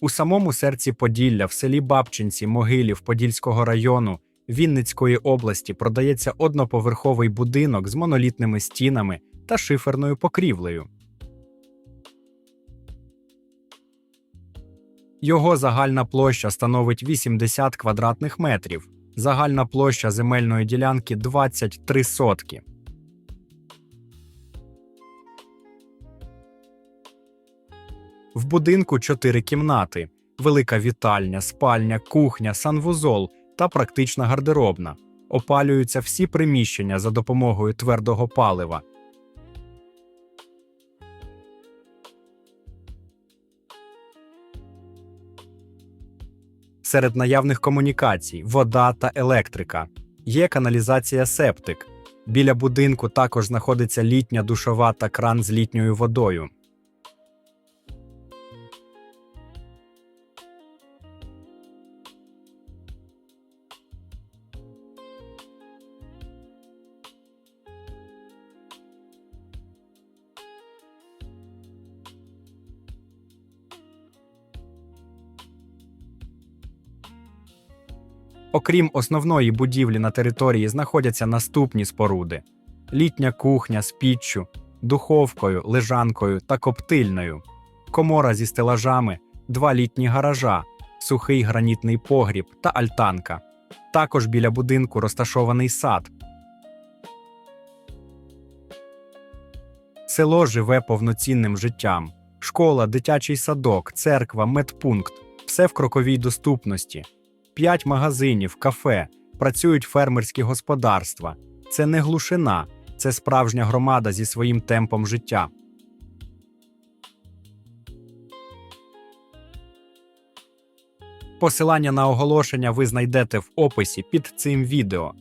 У самому серці Поділля, в селі Бабчинці, Могилів Подільського району Вінницької області продається одноповерховий будинок з монолітними стінами та шиферною покрівлею. Його загальна площа становить 80 квадратних метрів, загальна площа земельної ділянки 23 сотки. В будинку чотири кімнати: велика вітальня, спальня, кухня, санвузол та практична гардеробна. Опалюються всі приміщення за допомогою твердого палива. Серед наявних комунікацій вода та електрика. Є каналізація септик. Біля будинку також знаходиться літня душова та кран з літньою водою. Окрім основної будівлі на території знаходяться наступні споруди: літня кухня з піччю, духовкою, лежанкою та коптильною, комора зі стелажами, два літні гаража, сухий гранітний погріб та альтанка. Також біля будинку розташований сад. Село живе повноцінним життям. Школа, дитячий садок, церква, медпункт все в кроковій доступності. П'ять магазинів, кафе, працюють фермерські господарства. Це не глушина, це справжня громада зі своїм темпом життя. Посилання на оголошення ви знайдете в описі під цим відео.